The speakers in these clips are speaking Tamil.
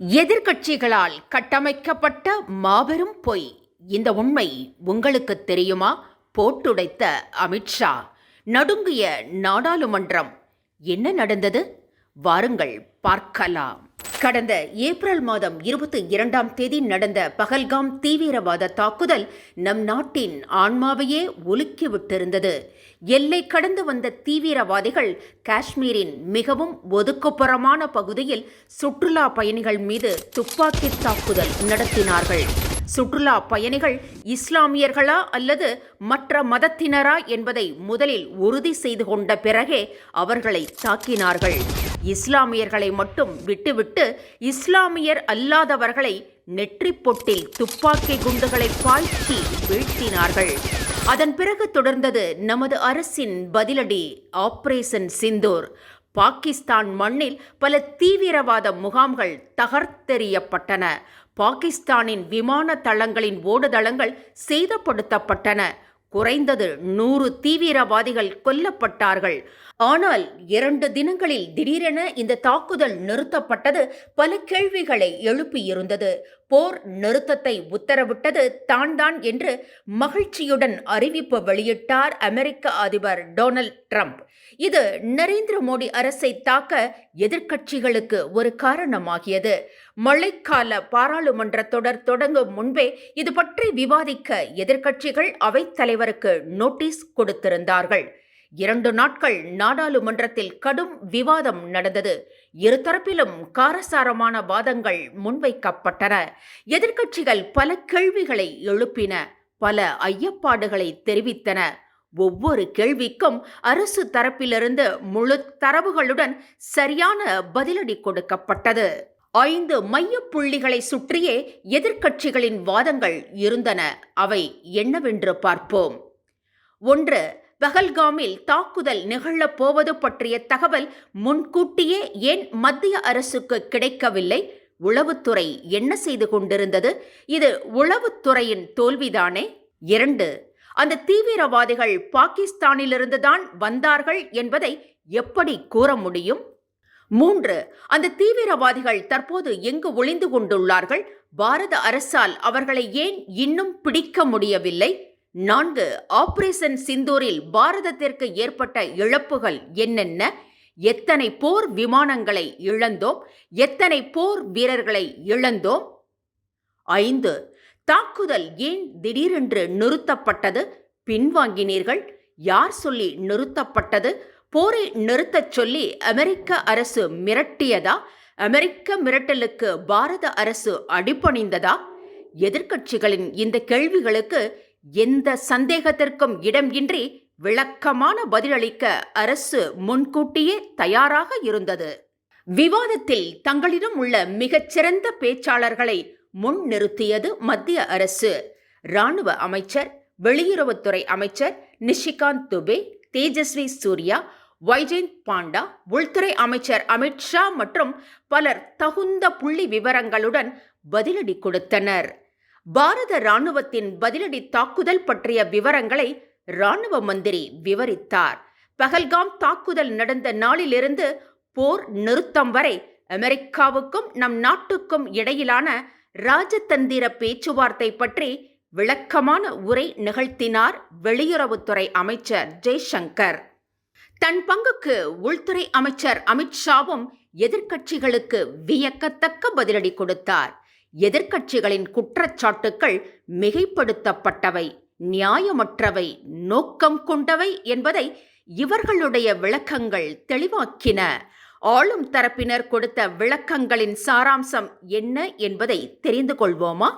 எதிர்க்கட்சிகளால் கட்டமைக்கப்பட்ட மாபெரும் பொய். இந்த உண்மை உங்களுக்கு தெரியுமா? போட்டுடைத்த அமித்ஷா நடுங்கிய நாடாளுமன்றம். என்ன நடந்தது? வாருங்கள் பார்க்கலாம். கடந்த ஏப்ரல் மாதம் இருபத்தி இரண்டாம் தேதி நடந்த பகல்காம் தீவிரவாத தாக்குதல் நம் நாட்டின் ஆன்மாவையே ஒலுக்கிவிட்டிருந்தது. எல்லை கடந்து வந்த தீவிரவாதிகள் காஷ்மீரின் மிகவும் ஒதுக்குப்புறமான பகுதியில் சுற்றுலா பயணிகள் மீது துப்பாக்கி தாக்குதல் நடத்தினார்கள். சுற்றுலா பயணிகள் இஸ்லாமியர்களா அல்லது மற்ற மதத்தினரா என்பதை முதலில் உறுதி செய்து கொண்ட பிறகே அவர்களை தாக்கினார்கள். இஸ்லாமியர்களை மட்டும் விட்டுவிட்டு இஸ்லாமியர் அல்லாதவர்களை நெற்றி பொட்டில் துப்பாக்கி குண்டுகளை பாய்ச்சி வீழ்த்தினார்கள். அதன் பிறகு தொடர்ந்தது நமது அரசின் பதிலடி ஆபரேஷன் சிந்தூர். பாகிஸ்தான் மண்ணில் பல தீவிரவாத முகாம்கள் தகர்த்தெறியப்பட்டன. பாகிஸ்தானின் விமான தளங்களின் ஓடுதளங்கள் சேதப்படுத்தப்பட்டன. குறைந்தது நூறு தீவிரவாதிகள் கொல்லப்பட்டார்கள். ஆனால் இரண்டு தினங்களில் திடீரென இந்த தாக்குதல் நிறுத்தப்பட்டது பல கேள்விகளை எழுப்பியிருந்தது. போர் நிறுத்தத்தை உத்தரவிட்டது தான் தான் என்று மகிழ்ச்சியுடன் அறிவிப்பு வெளியிட்டார் அமெரிக்க அதிபர் டொனால்ட் ட்ரம்ப். இது நரேந்திர மோடி அரசை தாக்க எதிர்க்கட்சிகளுக்கு ஒரு காரணமாகியது. மழைக்கால பாராளுமன்ற தொடர் தொடங்கும் முன்பே இது பற்றி விவாதிக்க எதிர்க்கட்சிகள் அவைத் தலைவருக்கு நோட்டீஸ் கொடுத்திருந்தார்கள். இரண்டு நாட்கள் நாடாளுமன்றத்தில் கடும் விவாதம் நடந்தது. இருதரப்பிலும் காரசாரமான வாதங்கள் முன்வைக்கப்பட்டன. எதிர்க்கட்சிகள் பல கேள்விகளை எழுப்பின. பல ஐயப்பாடுகளை தெரிவித்தன. ஒவ்வொரு கேள்விக்கும் அரசு தரப்பிலிருந்து முழு தரவுகளுடன் சரியான பதிலடி கொடுக்கப்பட்டது. ஐந்து மைய புள்ளிகளை சுற்றியே எதிர்க்கட்சிகளின் வாதங்கள் இருந்தன. அவை என்னவென்று பார்ப்போம். ஒன்று பகல்காமில் தாக்குதல் நிகழப் போவது பற்றிய தகவல் முன்கூட்டியே ஏன் மத்திய அரசுக்கு கிடைக்கவில்லை? உளவுத்துறை என்ன செய்து கொண்டிருந்தது? இது உளவுத்துறையின் தோல்விதானே? இரண்டு அந்த தீவிரவாதிகள் பாகிஸ்தானிலிருந்துதான் வந்தார்கள் என்பதை எப்படி கூற முடியும்? மூன்று அந்த தீவிரவாதிகள் தற்போது எங்கு ஒளிந்து கொண்டுள்ளார்கள்? பாரத அரசால் அவர்களை ஏன் இன்னும் பிடிக்க முடியவில்லை? நான்கு ஆபரேஷன் சிந்தூரில் பாரதத்திற்கு ஏற்பட்ட இழப்புகள் என்னென்ன? எத்தனை போர் விமானங்களை இழந்தோம்? எத்தனை போர் வீரர்களை இழந்தோம்? ஐந்து தாக்குதல் ஏன் திடீரென்று நிறுத்தப்பட்டது? பின்வாங்கினீர்கள்? யார் சொல்லி நிறுத்தப்பட்டது? போரை நிறுத்தச் சொல்லி அமெரிக்க அரசு மிரட்டியதா? அமெரிக்க மிரட்டலுக்கு பாரத அரசு அடிபணிந்ததா? எதிர்க்கட்சிகளின் இந்த கேள்விகளுக்கு எந்த சந்தேகத்திற்கும் இடம் இன்றி விளக்கமான பதிலளிக்க அரசு முன்கூட்டியே தயாராக இருந்தது. விவாதத்தில் தங்களிடம் உள்ள மிகச்சிறந்த பேச்சாளர்களை முன் நிறுத்தியது மத்திய அரசு. இராணுவ அமைச்சர் வெளியுறவுத்துறை அமைச்சர் நிஷிகாந்த் துபே தேஜஸ்வி சூர்யா வைஜெயந்த் பாண்டா உள்துறை அமைச்சர் அமித்ஷா மற்றும் பலர் தகுந்த புள்ளி விவரங்களுடன் பதிலடி கொடுத்தனர். பாரத ராணுவத்தின் பதிலடி தாக்குதல் பற்றிய விவரங்களை இராணுவ மந்திரி விவரித்தார். பகல்காம் தாக்குதல் நடந்த நாளிலிருந்து போர் நிறுத்தம் வரை அமெரிக்காவுக்கும் நம் நாட்டுக்கும் இடையிலான ராஜதந்திர பேச்சுவார்த்தை பற்றி விளக்கமான உரை நிகழ்த்தினார் வெளியுறவுத்துறை அமைச்சர் ஜெய்சங்கர். தன் பங்குக்கு உள்துறை அமைச்சர் அமித்ஷாவும் எதிர்க்கட்சிகளுக்கு வியக்கத்தக்க பதிலடி கொடுத்தார். எதிர்க்கட்சிகளின் குற்றச்சாட்டுக்கள் மிகைப்படுத்தப்பட்டவை நியாயமற்றவை நோக்கம் கொண்டவை என்பதை இவர்களுடைய விளக்கங்கள் தெளிவாக்கின. ஆளும் தரப்பினர் கொடுத்த விளக்கங்களின் சாராம்சம் என்ன என்பதை தெரிந்து கொள்வோமா?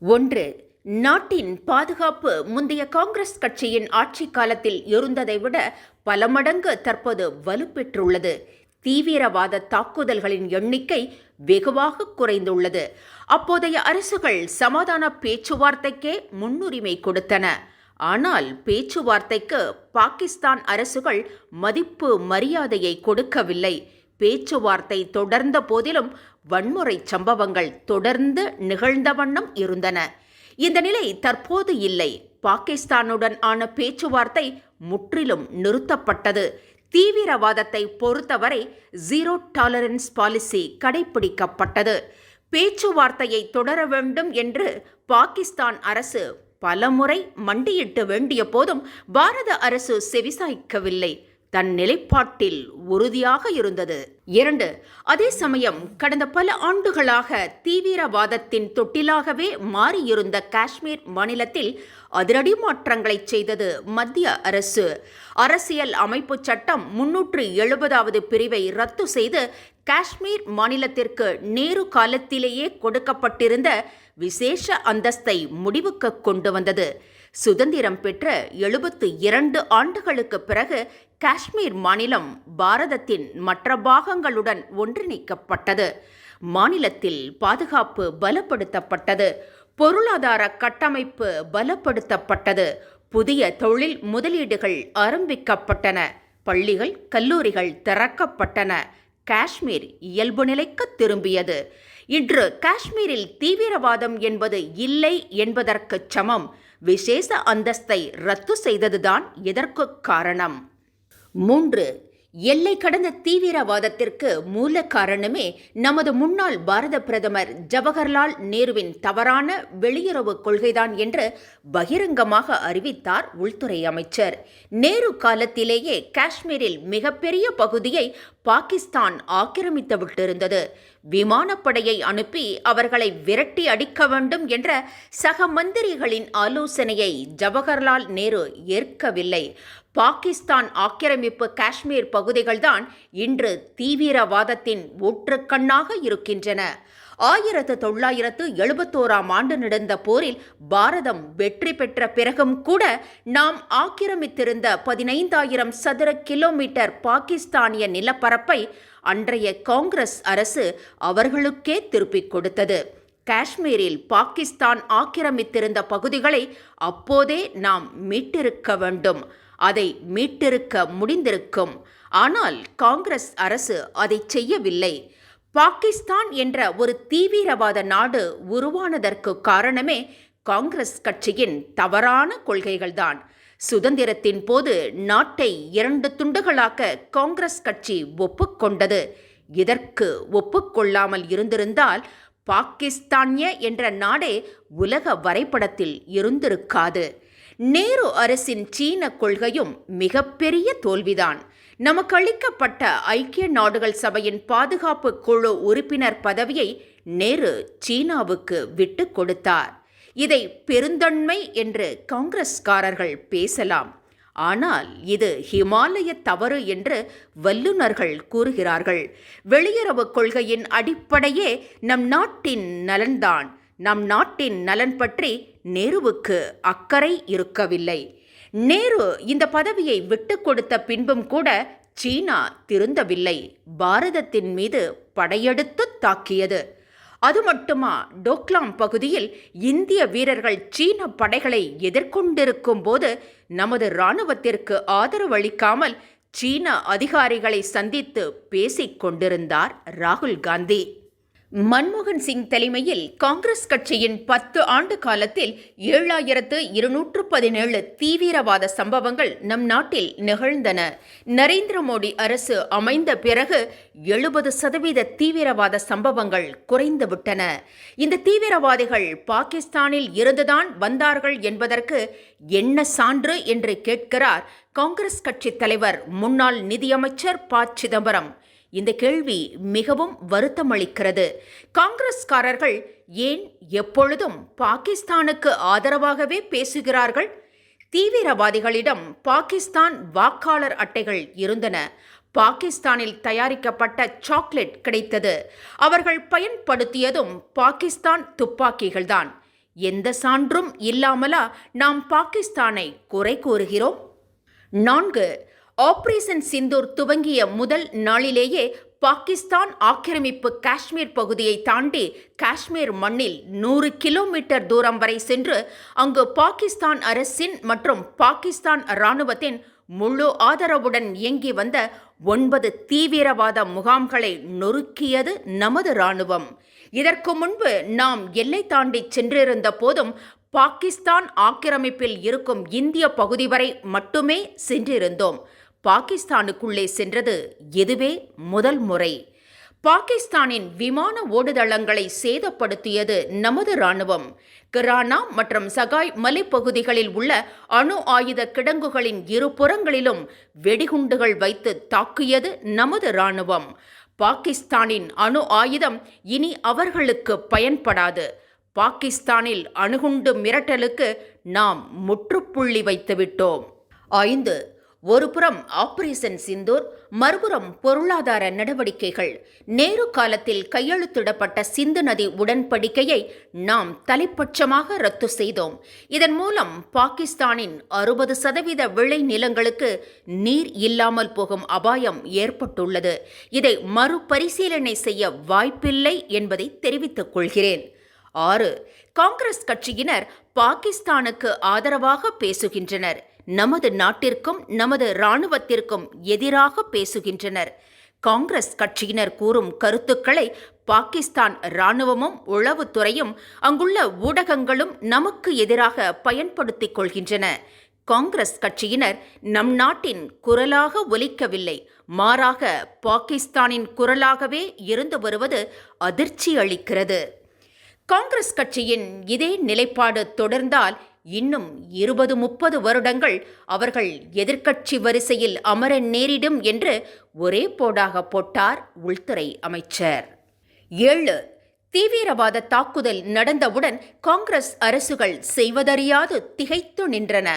ஒன்று நாட்டின் பாதுகாப்பு முந்தைய காங்கிரஸ் கட்சியின் ஆட்சி காலத்தில் இருந்ததை விட பல மடங்கு தற்போது வலுப்பெற்றுள்ளது. தீவிரவாத தாக்குதல்களின் எண்ணிக்கை வெகுவாக குறைந்துள்ளது. அப்போதைய அரசுகள் சமாதான பேச்சுவார்த்தைக்கே முன்னுரிமை கொடுத்தன. ஆனால் பேச்சுவார்த்தைக்கு பாகிஸ்தான் அரசுகள் மதிப்பு மரியாதையை கொடுக்கவில்லை. பேச்சுவார்த்தை தொடர்ந்த போதிலும் வன்முறை சம்பவங்கள் தொடர்ந்து நிகழ்ந்த வண்ணம் இருந்தன. இந்த நிலை தற்போது இல்லை. பாகிஸ்தானுடன் ஆன பேச்சுவார்த்தை முற்றிலும் நிறுத்தப்பட்டது. தீவிரவாதத்தை பொறுத்தவரை ஜீரோ டாலரன்ஸ் பாலிசி கடைபிடிக்கப்பட்டது பேச்சுவார்த்தையை தொடர வேண்டும் என்று பாகிஸ்தான் அரசு பலமுறை மண்டியிட்டு வேண்டிய போதும் பாரத அரசு செவிசாய்க்கவில்லை. தன் நிலைப்பாட்டில் உறுதியாக இருந்தது. இரண்டு அதே சமயம் கடந்த பல ஆண்டுகளாக தீவிரவாதத்தின் தொட்டிலாகவே மாறியிருந்த காஷ்மீர் மாநிலத்தில் அதிரடி மாற்றங்களை செய்தது மத்திய அரசு. அரசியல் அமைப்பு சட்டம் முன்னூற்று எழுபதாவது பிரிவை ரத்து செய்து காஷ்மீர் மாநிலத்திற்கு நேரு காலத்திலேயே கொடுக்கப்பட்டிருந்த விசேஷ அந்தஸ்தை முடிவுக்கு கொண்டு வந்தது. சுதந்திரம் பெற்ற எழுபத்து இரண்டு ஆண்டுகளுக்கு பிறகு காஷ்மீர் மாநிலம் பாரதத்தின் மற்ற பாகங்களுடன் ஒன்றிணைக்கப்பட்டது. மாநிலத்தில் பாதுகாப்பு பலப்படுத்தப்பட்டது. பொருளாதார கட்டமைப்பு பலப்படுத்தப்பட்டது. புதிய தொழில் முதலீடுகள் ஆரம்பிக்கப்பட்டன. பள்ளிகள் கல்லூரிகள் திறக்கப்பட்டன. காஷ்மீர் இயல்பு நிலைக்கு திரும்பியது. இன்று காஷ்மீரில் தீவிரவாதம் என்பது இல்லை என்பதற்கு சமம். விசேஷ அந்தஸ்தை ரத்து செய்ததுதான் இதற்கு காரணம்? மூன்று எல்லை கடந்த தீவிரவாதத்திற்கு மூல காரணமே நமது முன்னாள் பாரத பிரதமர் ஜவஹர்லால் நேருவின் தவறான வெளியுறவு கொள்கைதான் என்று பகிரங்கமாக அறிவித்தார் உள்துறை அமைச்சர். நேரு காலத்திலேயே காஷ்மீரில் மிகப்பெரிய பகுதியை பாகிஸ்தான் ஆக்கிரமித்து விட்டிருந்தது விமானப்படையை அனுப்பி அவர்களை விரட்டி அடிக்க வேண்டும் என்ற சக மந்திரிகளின் ஆலோசனையை ஜவஹர்லால் நேரு ஏற்கவில்லை. பாகிஸ்தான் ஆக்கிரமிப்பு காஷ்மீர் பகுதிகள்தான் இன்று தீவிரவாதத்தின் ஊற்றுக்கண்ணாக இருக்கின்றன. ஆயிரத்து தொள்ளாயிரத்து எழுபத்தோராம் ஆண்டு நடந்த போரில் பாரதம் வெற்றி பெற்ற பிறகும் கூட நாம் ஆக்கிரமித்திருந்த பதினைந்தாயிரம் சதுர கிலோமீட்டர் பாகிஸ்தானிய நிலப்பரப்பை அன்றைய காங்கிரஸ் அரசு அவர்களுக்கே திருப்பிக் கொடுத்தது. காஷ்மீரில் பாகிஸ்தான் ஆக்கிரமித்திருந்த பகுதிகளை அப்போதே நாம் மீட்டிருக்க வேண்டும். அதை மீட்டிருக்க முடிந்திருக்கும். ஆனால் காங்கிரஸ் அரசு அதை செய்யவில்லை. பாகிஸ்தான் என்ற ஒரு தீவிரவாத நாடு உருவானதற்கு காரணமே காங்கிரஸ் கட்சியின் தவறான கொள்கைகள்தான். சுதந்திரத்தின் போது நாட்டை இரண்டு துண்டுகளாக்க காங்கிரஸ் கட்சி ஒப்புக்கொண்டது இதற்கு ஒப்புக்கொள்ளாமல் இருந்திருந்தால் பாகிஸ்தான்ய என்ற நாடே உலக வரைபடத்தில் இருந்திருக்காது. நேரு அரசின் சீன கொள்கையும் மிகப்பெரிய தோல்விதான். நமக்கு அளிக்கப்பட்ட ஐக்கிய நாடுகள் சபையின் பாதுகாப்பு குழு உறுப்பினர் பதவியை நேரு சீனாவுக்கு விட்டு கொடுத்தார். இதை பெருந்தன்மை என்று காங்கிரஸ்காரர்கள் பேசலாம். ஆனால் இது ஹிமாலய தவறு என்று வல்லுநர்கள் கூறுகிறார்கள். வெளியுறவு கொள்கையின் அடிப்படையே நம் நாட்டின் நலன்தான். நம் நாட்டின் நலன் பற்றி நேருவுக்கு அக்கறை இருக்கவில்லை. நேரு இந்த பதவியை விட்டு கொடுத்த பின்பும் கூட சீனா திருந்தவில்லை. பாரதத்தின் மீது படையெடுத்து தாக்கியது. அது மட்டுமா டோக்லாம் பகுதியில் இந்திய வீரர்கள் சீன படைகளை எதிர்கொண்டிருக்கும் போது நமது இராணுவத்திற்கு ஆதரவளிக்காமல் சீன அதிகாரிகளை சந்தித்து பேசிக் கொண்டிருந்தார் ராகுல் காந்தி. மன்மோகன் சிங் தலைமையில் காங்கிரஸ் கட்சியின் பத்து ஆண்டு காலத்தில் ஏழாயிரத்து இருநூற்று பதினேழு தீவிரவாத சம்பவங்கள் நம் நாட்டில் நிகழ்ந்தன. நரேந்திர மோடி அரசு அமைந்த பிறகு எழுபது சதவீத தீவிரவாத சம்பவங்கள் குறைந்துவிட்டன இந்த தீவிரவாதிகள் பாகிஸ்தானில் இருந்துதான் வந்தார்கள் என்பதற்கு என்ன சான்று என்று கேட்கிறார் காங்கிரஸ் கட்சி தலைவர் முன்னாள் நிதியமைச்சர் ப. சிதம்பரம். இந்த கேள்வி மிகவும் வருத்தமளிக்கிறது. காங்கிரஸ்காரர்கள் ஏன் எப்பொழுதும் பாகிஸ்தானுக்கு ஆதரவாகவே பேசுகிறார்கள்? தீவிரவாதிகளிடம் பாகிஸ்தான் வாக்காளர் அட்டைகள் இருந்தன. பாகிஸ்தானில் தயாரிக்கப்பட்ட சாக்லேட் கிடைத்தது. அவர்கள் பயன்படுத்தியதும் பாகிஸ்தான் துப்பாக்கிகள்தான். எந்த சான்றும் இல்லாமலா நாம் பாகிஸ்தானை குறை கூறுகிறோம்? நான்கு ஆபரேஷன் சிந்தூர் துவங்கிய முதல் நாளிலேயே பாகிஸ்தான் ஆக்கிரமிப்பு காஷ்மீர் பகுதியை தாண்டி காஷ்மீர் மண்ணில் நூறு கிலோமீட்டர் தூரம் வரை சென்று அங்கு பாகிஸ்தான் அரசின் மற்றும் பாகிஸ்தான் இராணுவத்தின் முழு ஆதரவுடன் இயங்கி வந்த ஒன்பது தீவிரவாத முகாம்களை நொறுக்கியது நமது இராணுவம். இதற்கு முன்பு நாம் எல்லை தாண்டி சென்றிருந்த போதும் பாகிஸ்தான் ஆக்கிரமிப்பில் இருக்கும் இந்திய பகுதி வரை மட்டுமே சென்றிருந்தோம். பாகிஸ்தானுக்குள்ளே சென்றது இதுவே முதல் முறை. பாகிஸ்தானின் விமான ஓடுதளங்களை சேதப்படுத்தியது நமது ராணுவம் கிரானா மற்றும் சகாய் மலைப்பகுதிகளில் உள்ள அணு ஆயுத கிடங்குகளின் இரு புறங்களிலும் வெடிகுண்டுகள் வைத்து தாக்கியது நமது ராணுவம் பாகிஸ்தானின் அணு ஆயுதம் இனி அவர்களுக்கு பயன்படாது. பாகிஸ்தானில் அணுகுண்டு மிரட்டலுக்கு நாம் முற்றுப்புள்ளி வைத்துவிட்டோம். ஐந்து ஒருபுறம் ஆபரேஷன் சிந்தூர் மறுபுறம் பொருளாதார நடவடிக்கைகள். நேரு காலத்தில் கையெழுத்திடப்பட்ட சிந்து நதி உடன்படிக்கையை நாம் தலைப்பட்சமாக ரத்து செய்தோம். இதன் மூலம் பாகிஸ்தானின் அறுபது சதவீத விளை நிலங்களுக்கு நீர் இல்லாமல் போகும் அபாயம் ஏற்பட்டுள்ளது. இதை மறுபரிசீலனை செய்ய வாய்ப்பில்லை என்பதை தெரிவித்துக் கொள்கிறேன். ஆறு காங்கிரஸ் கட்சியினர் பாகிஸ்தானுக்கு ஆதரவாக பேசுகின்றனர். நமது நாட்டிற்கும் நமது இராணுவத்திற்கும் எதிராக பேசுகின்றனர். காங்கிரஸ் கட்சியினர் கூறும் கருத்துக்களை பாகிஸ்தான் இராணுவமும் உளவுத்துறையும் அங்குள்ள ஊடகங்களும் நமக்கு எதிராக பயன்படுத்திக் கொள்கின்றன. காங்கிரஸ் கட்சியினர் நம் நாட்டின் குரலாக ஒலிக்கவில்லை. மாறாக பாகிஸ்தானின் குரலாகவே இருந்து வருவது அதிர்ச்சி அளிக்கிறது காங்கிரஸ் கட்சியின் இதே நிலைப்பாடு தொடர்ந்தால் இன்னும் இருபது முப்பது வருடங்கள் அவர்கள் எதிர்க்கட்சி வரிசையில் அமர நேரிடும் என்று ஒரே போடாக போட்டார் உள்துறை அமைச்சர். ஏழு தீவிரவாத தாக்குதல் நடந்தவுடன் காங்கிரஸ் அரசுகள் செய்வதறியாது திகைத்து நின்றன.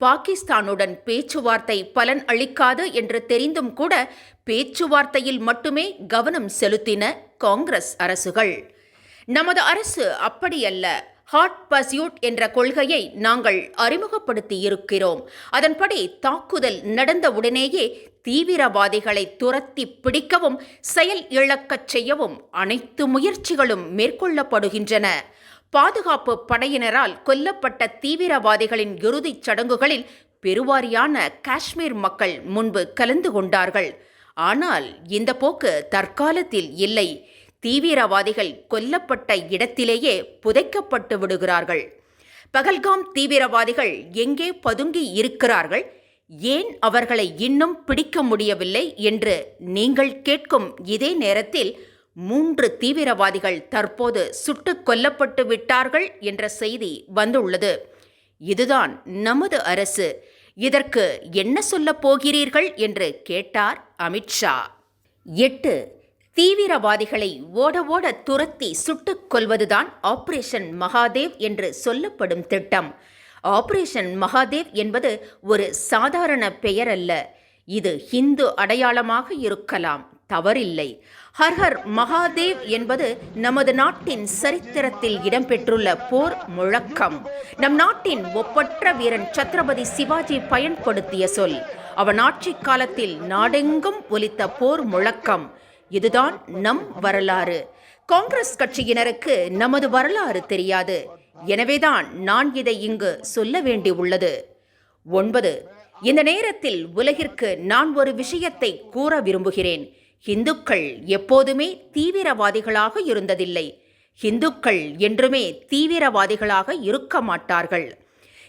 பாகிஸ்தானுடன் பேச்சுவார்த்தை பலன் அளிக்காது என்று தெரிந்தும் கூட பேச்சுவார்த்தையில் மட்டுமே கவனம் செலுத்தின காங்கிரஸ் அரசுகள். நமது அரசு அப்படியல்ல. ஹாட் பஸ்யூட் என்ற கொள்கையை நாங்கள் அறிமுகப்படுத்தி இருக்கிறோம் அதன்படி தாக்குதல் நடந்தவுடனேயே தீவிரவாதிகளை துரத்தி பிடிக்கவும் செயல் இழக்கச் செய்யவும் அனைத்து முயற்சிகளும் மேற்கொள்ளப்படுகின்றன. பாதுகாப்பு படையினரால் கொல்லப்பட்ட தீவிரவாதிகளின் இறுதிச் சடங்குகளில் பெருவாரியான காஷ்மீர் மக்கள் முன்பு கலந்து கொண்டார்கள். ஆனால் இந்த போக்கு தற்காலத்தில் இல்லை. தீவிரவாதிகள் கொல்லப்பட்ட இடத்திலேயே புதைக்கப்பட்டு விடுகிறார்கள். பகல்காம் தீவிரவாதிகள் எங்கே பதுங்கி இருக்கிறார்கள்? ஏன் அவர்களை இன்னும் பிடிக்க முடியவில்லை என்று நீங்கள் கேட்கும் இதே நேரத்தில் மூன்று தீவிரவாதிகள் தற்போது சுட்டுக் கொல்லப்பட்டு விட்டார்கள் என்ற செய்தி வந்துள்ளது. இதுதான் நமது அரசு. இதற்கு என்ன சொல்லப் போகிறீர்கள் என்று கேட்டார் அமித்ஷா எட்டு தீவிரவாதிகளை ஓட ஓட துரத்தி சுட்டுக் கொள்வதுதான் ஆபரேஷன் மகாதேவ் என்று சொல்லப்படும் திட்டம். ஆபரேஷன் மகாதேவ் என்பது ஒரு சாதாரண பெயர் அல்ல. இது ஹிந்து அடையாளமாக இருக்கலாம் தவறில்லை. ஹர்ஹர் மகாதேவ் என்பது நமது நாட்டின் சரித்திரத்தில் இடம்பெற்றுள்ள போர் முழக்கம். நம் நாட்டின் ஒப்பற்ற வீரன் சத்ரபதி சிவாஜி பயன்படுத்திய சொல் அவன் ஆட்சி காலத்தில் நாடெங்கும் ஒலித்த போர் முழக்கம். இதுதான் நம் வரலாறு. காங்கிரஸ் கட்சியினருக்கு நமது வரலாறு தெரியாது. எனவேதான் நான் இதை இங்கு சொல்ல வேண்டியுள்ளது ஒன்பது இந்த நேரத்தில் உலகிற்கு நான் ஒரு விஷயத்தை கூற விரும்புகிறேன். இந்துக்கள் எப்போதுமே தீவிரவாதிகளாக இருந்ததில்லை. இந்துக்கள் என்றுமே தீவிரவாதிகளாக இருக்க மாட்டார்கள்.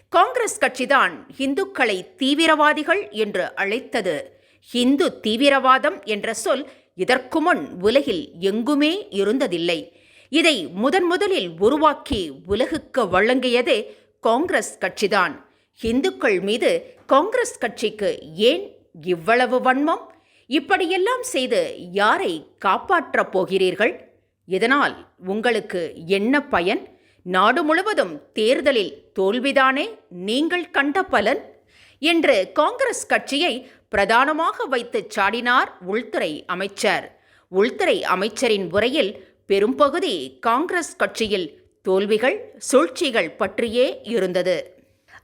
காங்கிரஸ் கட்சிதான் இந்துக்களை தீவிரவாதிகள் என்று அழைத்தது. இந்து தீவிரவாதம் என்ற சொல் இதற்கு முன் உலகில் எங்குமே இருந்ததில்லை. இதை முதன் முதலில் உருவாக்கி உலகுக்கு வழங்கியதே காங்கிரஸ் கட்சிதான். இந்துக்கள் மீது காங்கிரஸ் கட்சிக்கு ஏன் இவ்வளவு வன்மம்? இப்படியெல்லாம் செய்து யாரை காப்பாற்றப் போகிறீர்கள்? இதனால் உங்களுக்கு என்ன பயன்? நாடு முழுவதும் தேர்தலில் தோல்விதானே? நீங்கள் கண்ட பலன்? என்று காங்கிரஸ் கட்சியை பிரதானமாக வைத்து சாடினார் உள்துறை அமைச்சர். உள்துறை அமைச்சரின் உரையில் பெரும்பகுதி காங்கிரஸ் கட்சியில் தோல்விகள் சூழ்ச்சிகள் பற்றியே இருந்தது.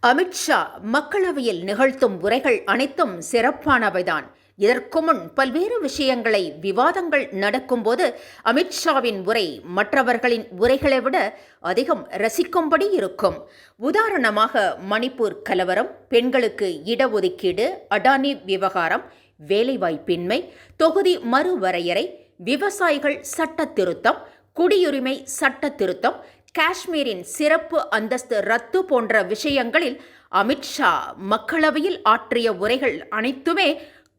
அமித்ஷா மக்களவையில் நிகழ்த்தும் உரைகள் அனைத்தும் சிறப்பானவைதான். இதற்கு முன் பல்வேறு விஷயங்களை விவாதங்கள் நடக்கும்போது அமித்ஷாவின் உரை மற்றவர்களின் உரைகளை விட அதிகம் ரசிக்கும்படி இருக்கும். உதாரணமாக மணிப்பூர் கலவரம் பெண்களுக்கு இடஒதுக்கீடு அடானி விவகாரம் வேலைவாய்ப்பின்மை தொகுதி மறுவரையறை விவசாயிகள் சட்ட திருத்தம் குடியுரிமை சட்ட திருத்தம் காஷ்மீரின் சிறப்பு அந்தஸ்து ரத்து போன்ற விஷயங்களில் அமித்ஷா மக்களவையில் ஆற்றிய உரைகள் அனைத்துமே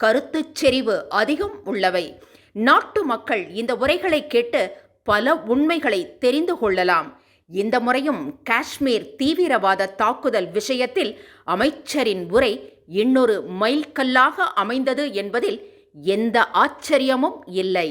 கருத்துச் செறிவு அதிகம் உள்ளவை. நாட்டு மக்கள் இந்த உரைகளை கேட்டு பல உண்மைகளை தெரிந்து கொள்ளலாம். இந்த முறையும் காஷ்மீர் தீவிரவாத தாக்குதல் விஷயத்தில் அமைச்சரின் உரை இன்னொரு மைல்கல்லாக அமைந்தது என்பதில் எந்த ஆச்சரியமும் இல்லை.